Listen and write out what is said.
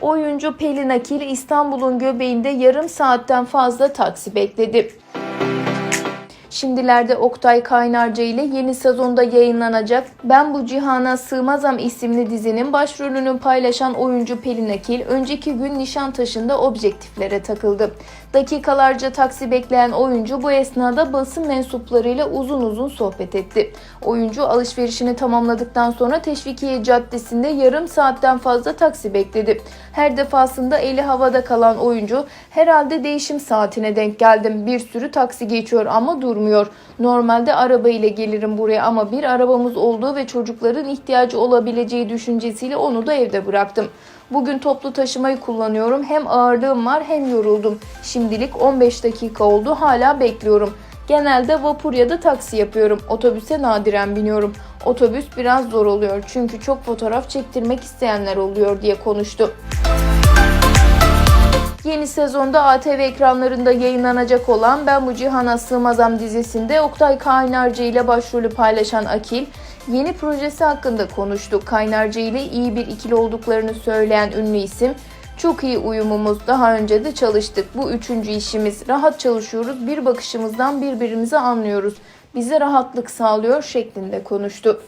Oyuncu Pelin Akil İstanbul'un göbeğinde yarım saatten fazla taksi bekledi. Şimdilerde Oktay Kaynarca ile yeni sezonda yayınlanacak Ben Bu Cihana Sığmazam isimli dizinin başrolünü paylaşan oyuncu Pelin Akil önceki gün Nişantaşı'nda objektiflere takıldı. Dakikalarca taksi bekleyen oyuncu bu esnada basın mensuplarıyla uzun uzun sohbet etti. Oyuncu alışverişini tamamladıktan sonra Teşvikiye Caddesi'nde yarım saatten fazla taksi bekledi. Her defasında eli havada kalan oyuncu herhalde değişim saatine denk geldim. Bir sürü taksi geçiyor ama durmuyor. Normalde araba ile gelirim buraya ama bir arabamız olduğu ve çocukların ihtiyacı olabileceği düşüncesiyle onu da evde bıraktım. Bugün toplu taşımayı kullanıyorum. Hem ağırlığım var hem yoruldum. Şimdilik 15 dakika oldu hala bekliyorum. Genelde vapur ya da taksi yapıyorum. Otobüse nadiren biniyorum. Otobüs biraz zor oluyor çünkü çok fotoğraf çektirmek isteyenler oluyor diye konuştu. Yeni sezonda ATV ekranlarında yayınlanacak olan Ben Bu Cihana Sığmazam dizisinde Oktay Kaynarca ile başrolü paylaşan Akil, yeni projesi hakkında konuştu. Kaynarca ile iyi bir ikili olduklarını söyleyen ünlü isim, çok iyi uyumumuz, daha önce de çalıştık. Bu üçüncü işimiz. Rahat çalışıyoruz, bir bakışımızdan birbirimizi anlıyoruz. Bize rahatlık sağlıyor şeklinde konuştu.